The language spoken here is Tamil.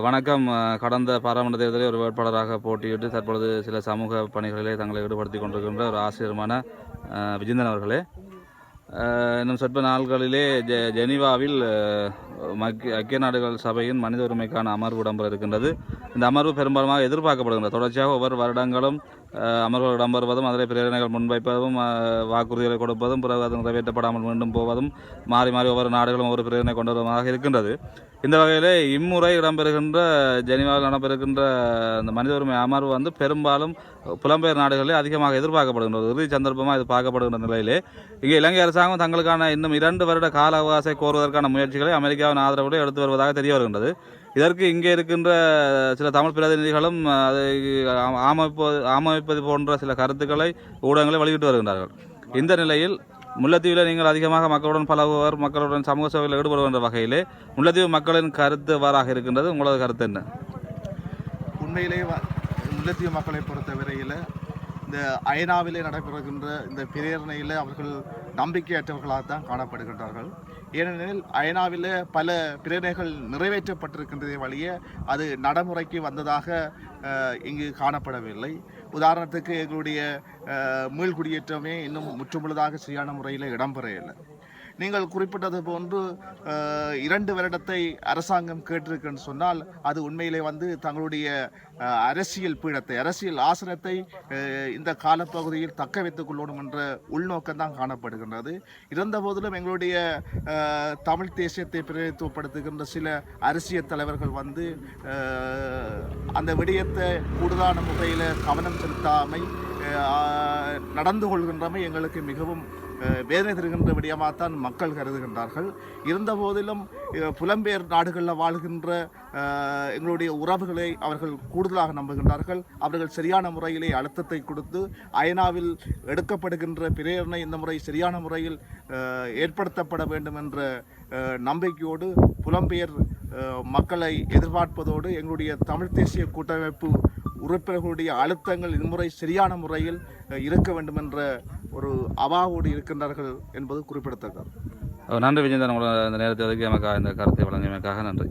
வணக்கம். கடந்த பாராளுமன்ற தேர்தலில் ஒரு வேட்பாளராக போட்டியிட்டு தற்பொழுது சில சமூக பணிகளிலே தங்களை ஈடுபடுத்திக் கொண்டிருக்கின்ற ஒரு ஆசிரியருமான அஹ் விஜேந்தன் அவர்களே. இன்னும் சொற்ப நாள்களிலே ஜெ ஜெனீவாவில் மக்கிய ஐக்கிய நாடுகள் சபையின் மனித உரிமைக்கான அமர்வு இடம்பெற இருக்கின்றது. இந்த அமர்வு பெரும்பாலுமாக எதிர்பார்க்கப்படுகின்றது. தொடர்ச்சியாக ஒவ்வொரு வருடங்களும் அமர்வுகள் இடம்பெறுவதும் அதில் பிரேரணைகள் முன்வைப்பதும் வாக்குறுதிகளை கொடுப்பதும் பிறகு அது நிறைவேற்றப்படாமல் மீண்டும் போவதும் மாறி மாறி ஒவ்வொரு நாடுகளும் ஒவ்வொரு பிரேரணை கொண்டு வருவதாக இருக்கின்றது. இந்த வகையில் இம்முறை இடம்பெறுகின்ற ஜெனிவாவில் நடைபெறுகின்ற அந்த மனித உரிமை அமர்வு வந்து பெரும்பாலும் புலம்பெயர் நாடுகளில் அதிகமாக எதிர்பார்க்கப்படுகின்றது. இறுதி சந்தர்ப்பமாக இது பார்க்கப்படுகின்ற நிலையிலே இங்கே இலங்கை அரசாங்கம் தங்களுக்கான இன்னும் இரண்டு வருட கால அவகாசை கோருவதற்கான முயற்சிகளை அமெரிக்காவின் ஆதரவோடு எடுத்து வருவதாக தெரிய வருகின்றது. இதற்கு இங்கே இருக்கின்ற சில தமிழ் பிரதிநிதிகளும் அதை ஆமைப்பது ஆமமைப்பது போன்ற சில கருத்துக்களை ஊடகங்களை வெளியிட்டு வருகின்றார்கள். இந்த நிலையில் முல்லைத்தீவில் நீங்கள் அதிகமாக மக்களுடன் பழகுவர் மக்களுடன் சமூக சேவையில் ஈடுபடுகின்ற வகையிலே முல்லைத்தீவு மக்களின் கருத்து எவ்வாறாக இருக்கின்றது? உங்களது கருத்து என்ன? உண்மையிலேயே வ- முல்லைத்தீவு மக்களை பொறுத்த வரையில் இந்த அயனாவிலே நடைபெறுகின்ற இந்த பிரேரணையில் அவர்கள் நம்பிக்கையற்றவர்களாக தான் காணப்படுகின்றார்கள். ஏனெனில் அயனாவில் பல பிரேரணைகள் நிறைவேற்றப்பட்டிருக்கின்றதே வழிய அது நடைமுறைக்கு வந்ததாக இங்கு காணப்படவில்லை. உதாரணத்துக்கு எங்களுடைய மீள்குடியேற்றமே இன்னும் முற்றுமுழுதாக சரியான முறையில் இடம்பெறவில்லை. நீங்கள் குறிப்பிட்டது போன்று இரண்டு வருடத்தை அரசாங்கம் கேட்டிருக்குன்னு சொன்னால் அது உண்மையிலே வந்து தங்களுடைய அரசியல் பீடத்தை அரசியல் ஆசனத்தை இந்த காலப்பகுதியில் தக்க வைத்துக் கொள்ளணும் என்ற உள்நோக்கம் தான் காணப்படுகின்றது. இருந்த போதிலும் எங்களுடைய தமிழ் தேசியத்தை பிரதித்துவப்படுத்துகின்ற சில அரசியல் தலைவர்கள் வந்து அந்த விடயத்தை கூடுதலான முறையில் கவனம் செலுத்தாமை நடந்து கொள்கின்றமை எங்களுக்கு மிகவும் வேதனை தருகின்ற விடயமாகத்தான் மக்கள் கருதுகின்றார்கள். இருந்த போதிலும் புலம்பெயர் நாடுகளில் வாழ்கின்ற எங்களுடைய உறவுகளை அவர்கள் கூடுதலாக நம்புகின்றார்கள். அவர்கள் சரியான முறையிலே அழுத்தத்தை கொடுத்து அயனாவில் எடுக்கப்படுகின்ற பிரேரணை இந்த முறை சரியான முறையில் ஏற்படுத்தப்பட வேண்டும் என்ற நம்பிக்கையோடு புலம்பெயர் மக்களை எதிர்பார்ப்பதோடு எங்களுடைய தமிழ் தேசிய கூட்டமைப்பு உறுப்பினர்களுடைய அழுத்தங்கள் இம்முறை சரியான முறையில் இருக்க வேண்டும் என்ற ஒரு அவாவோடு இருக்கின்றார்கள் என்பது குறிப்பிடத்தக்கது. நன்றி விஜயந்தன் உங்களோட இந்த நேரத்தை ஒதுக்கி எமக்காக இந்த கருத்தை வழங்கியமைக்காக நன்றி.